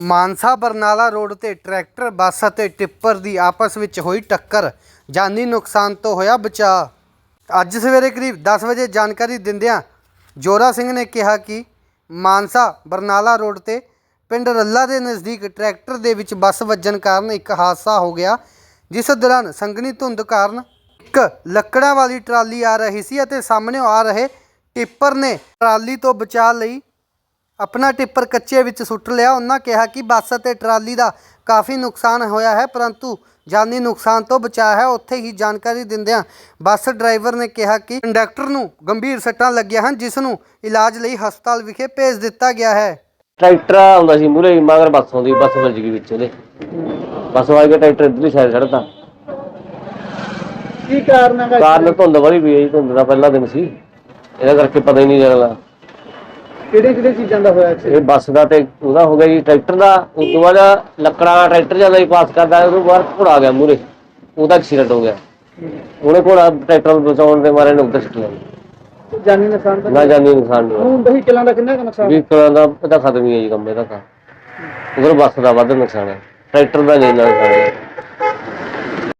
Mansa Barnala road ਤੇ tractor, bus ਅਤੇ tipper ਦੀ ਆਪਸ ਵਿੱਚ ਹੋਈ ਟੱਕਰ। ਜਾਨੀ ਨੁਕਸਾਨ ਤੋਂ ਹੋਇਆ ਬਚਾਅ। ਅੱਜ ਸਵੇਰੇ ਕਰੀਬ 10 ਵਜੇ ਜਾਣਕਾਰੀ ਦਿੰਦਿਆਂ ਜੋਰਾ ਸਿੰਘ ਨੇ ਕਿਹਾ ਕਿ ਮਾਨਸਾ ਬਰਨਾਲਾ ਰੋਡ ਤੇ ਪਿੰਡ ਰੱਲਾ ਦੇ ਨਜ਼ਦੀਕ ਟਰੈਕਟਰ ਦੇ ਵਿੱਚ ਬੱਸ ਵੱਜਣ ਕਾਰਨ ਇੱਕ ਹਾਦਸਾ ਹੋ ਗਿਆ, ਜਿਸ ਦੌਰਾਨ ਸੰਘਣੀ ਧੁੰਦ ਕਾਰਨ ਇੱਕ ਲੱਕੜਾਂ ਵਾਲੀ ਟਰਾਲੀ ਆ ਰਹੀ ਸੀ ਅਤੇ ਸਾਹਮਣੇ ਆ ਰਹੇ ਟਿੱਪਰ ਨੇ ਟਰਾਲੀ ਤੋਂ ਬਚਾਅ ਲਈ ਆਪਣਾ ਟਿੱਪਰ ਕੱਚੇ ਵਿੱਚ ਸੁੱਟ ਲਿਆ। ਉਹਨਾਂ ਕਿਹਾ ਕਿ ਬੱਸ ਅਤੇ ਟਰਾਲੀ ਦਾ ਕਾਫੀ ਨੁਕਸਾਨ ਹੋਇਆ ਹੈ ਪਰੰਤੂ ਜਾਨੀ ਨੁਕਸਾਨ ਤੋਂ ਬਚਾ ਹੈ ਉੱਥੇ ਹੀ ਜਾਣਕਾਰੀ ਦਿੰਦਿਆਂ ਬੱਸ ਡਰਾਈਵਰ ਨੇ ਕਿਹਾ ਕਿ ਕੰਡਕਟਰ ਨੂੰ ਗੰਭੀਰ ਸੱਟਾਂ ਲੱਗੀਆਂ ਹਨ ਜਿਸ ਨੂੰ ਇਲਾਜ ਲਈ ਹਸਪਤਾਲ ਵਿਖੇ ਭੇਜ ਦਿੱਤਾ ਗਿਆ ਹੈ। ਟਰੈਕਟਰ ਆਉਂਦਾ ਸੀ ਮੂਰੇ ਮਗਰ ਬੱਸ ਆਉਂਦੀ ਬੱਸ ਵੱਜ ਗਈ ਵਿੱਚ ਉਹਦੇ। ਬੱਸ ਵੱਜ ਕੇ ਟਰੈਕਟਰ ਇਧਰਲੀ ਸਾਈਡ ਛੱਡਤਾ ਕੀ ਕਾਰਨ ਹੈਗਾ ਕਾਰਨ ਧੁੰਦ ਵਾਲੀ ਵੀ ਹੈ ਜੀ, ਧੁੰਦ ਦਾ ਪਹਿਲਾ ਦਿਨ ਸੀ। ਇਹਦਾ ਕਰਕੇ ਪਤਾ ਹੀ ਨਹੀਂ ਲੱਗਦਾ। ਕਿਹੜੇ ਕਿਹੜੇ ਚੀਜ਼ਾਂ ਦਾ ਹੋਇਆ ਇਹ ਬੱਸ ਦਾ ਤੇ ਉਹਦਾ ਹੋ ਗਿਆ ਜੀ ਟਰੈਕਟਰ ਦਾ। ਉਸ ਤੋਂ ਬਾਅਦ ਲੱਕੜਾਂ ਦਾ ਟਰੈਕਟਰ ਜਾਂਦਾ ਹੀ ਪਾਸ ਕਰਦਾ ਉਹ ਤੋਂ ਬਾਅਦ ਘੋੜਾ ਆ ਗਿਆ ਮੂਰੇ ਉਹਦਾ ਐਕਸੀਡੈਂਟ ਹੋ ਗਿਆ। ਉਹਨੇ ਘੋੜਾ ਟਰੈਕਟਰ ਨੂੰ ਬਚਾਉਣ ਦੇ ਮਾਰੇ ਨੁਕਤੇ ਸੁੱਟ ਲਿਆ ਜਾਨੀ ਨੁਕਸਾਨ ਤਾਂ ਨਾ ਜਾਨੀ ਨੁਕਸਾਨ ਨਹੀਂ ਹੋਇਆ। ਹੁਣ ਵਹੀਕਲਾਂ ਦਾ ਕਿੰਨਾ ਕੁ ਨੁਕਸਾਨ? ਵੀ ਕਰਾਂ ਦਾ ਇਹਦਾ ਖਤਮ ਹੀ ਹੈ ਜੀ ਕੰਮ ਇਹਦਾ ਤਾਂ। ਉਧਰ ਬੱਸ ਦਾ ਵੱਧ ਨੁਕਸਾਨ ਹੈ। ਟਰੈਕਟਰ ਦਾ ਨਹੀਂ ਨੁਕਸਾਨ ਹੈ।